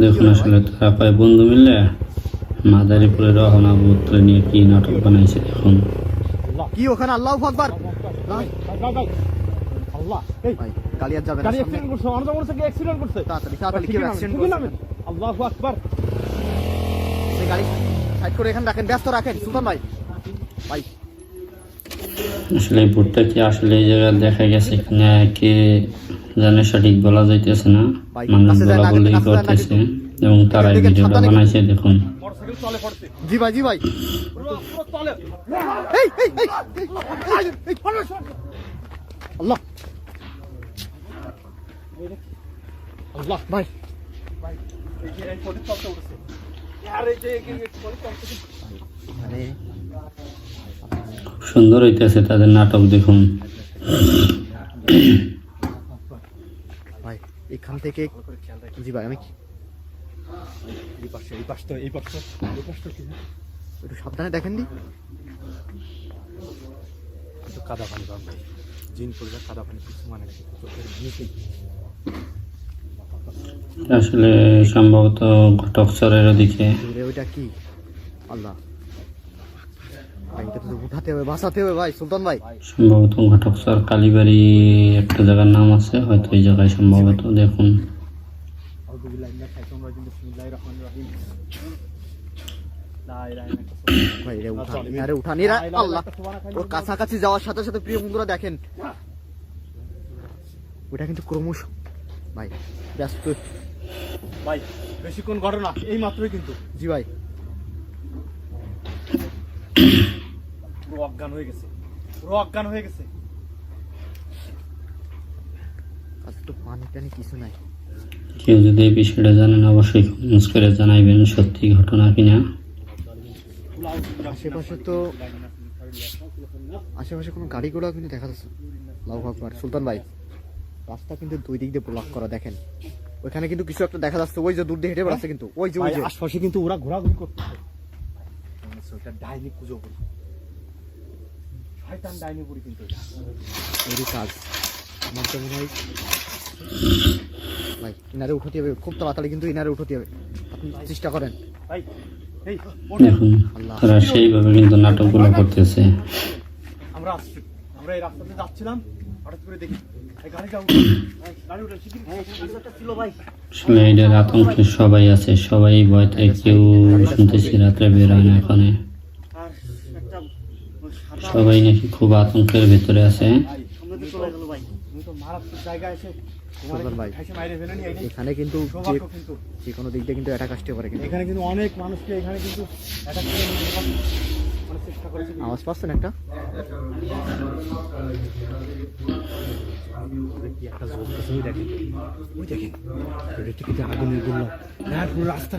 দেখুন আসলে তারা পায় বন্ধু মিললে মাদারীপুরে রহনা পুত্র নিয়ে কি নাটক বানাইছে দেখুন। কি ওখানে? আল্লাহ আকবার। আল্লাহ এই। যাবে না গাড়ি। অ্যাক্সিডেন্ট করছে মনে হচ্ছে অ্যাক্সিডেন্ট করছে? তাড়াতাড়ি তাড়াতাড়ি কেউ অ্যাক্সিডেন্ট করছে। আল্লাহু আকবার। সেই গাড়ি সাইড করে এখানে রাখেন ব্যস্ত রাখেন ভাই। ভাই আসলে ভুট্টা কি আসলে এই জায়গায় দেখা গেছে কিনা কে জানে সঠিক বলা যাইতেছে না। মানুষ বলা বলেই করতেছে। এবং তারা এই ভিডিওটা বানাইছে দেখুন। জি ভাই জি ভাই। পুরো পুরো চলে এই এই এই এই, এই, এই, আল্লাহ। আল্লাহ ভাই। এই যে এই পথে চলতে উঠেছে আর সুন্দর হইতেছে তাদের নাটক দেখুন। ভাই এখান থেকে জি ভাই আমি এই পাশে এই এই এই একটু সাবধানে দেখেন দি। একটু কাদা পানি পান ভাই। জিন পড়বে কাদা পানি কিছু মানে আসলে সম্ভবত ঘটক চরের দিকে ওইটা কি? আল্লাহ। ভাই এটা তো উঠাতে হবে বাঁচাতে হবে ভাই সুলতান ভাই। সম্ভবত ঘটক কালীবাড়ি একটা জায়গার নাম আছে হয়তো এই জায়গায় সম্ভবত দেখুন। কাছাকাছি যাওয়ার সাথে সাথে প্রিয় বন্ধুরা দেখেন। ওটা কিন্তু ক্রমশ ভাই ব্যস্ত। ভাই বেশিক্ষণ ঘটনা এই মাত্রই কিন্তু। জি ভাই। অজ্ঞান হয়ে গেছে। পুরো অজ্ঞান হয়ে গেছে। পানি টানি কিছু নাই। কেউ যদি এই বিষয়টা জানেন অবশ্যই কমেন্টস করে জানাইবেন সত্যি ঘটনা কিনা। আশেপাশে তো আশেপাশে কোনো গাড়ি ঘোড়া কিন্তু দেখা যাচ্ছে লাউ আকবার। সুলতান ভাই রাস্তা কিন্তু দুই দিক দিয়ে ব্লক করা দেখেন। ওইখানে কিন্তু কিছু একটা দেখা যাচ্ছে ওই যে দূর দিয়ে হেঁটে বেড়াচ্ছে কিন্তু ওই যে ওই যে। আশপাশে কিন্তু ওরা ঘোরাঘুরি করতেছে। মনে ডাইনি পুজো করি শয়তান ডাইনি পুরি কিন্তু এরই কাজ। আমার তো মনে হয় ভাই ইনারে উঠাতে হবে। খুব তাড়াতাড়ি কিন্তু ইনারে উঠাতে হবে। আপনি চেষ্টা করেন। ভাই এই দেখুন তারা সেইভাবে কিন্তু নাটকগুলো করতেছে। আমরা আসছি। আমরা এই রাস্তাতে যাচ্ছিলাম। হঠাৎ করে দেখি এই গাড়িটা উঠে এই গাড়ি উঠে শিগগিরি ছিল ভাই। আসলে এটার আতঙ্কে সবাই আছে। সবাই ভয়তে কেউ শুনতেছি রাত্রে বের হয় না এখানে। সবাই নাকি খুব আতঙ্কের ভিতরে আছে। এখানে কিন্তু যে কোনো দিক দিয়ে কিন্তু অ্যাটাক আসতে পারে কিন্তু। এখানে কিন্তু অনেক মানুষকে এখানে কিন্তু মানে চেষ্টা করেছে। আওয়াজ পাচ্ছেন একটা? একটা জোর দেখেন। গোল্লা রাস্তা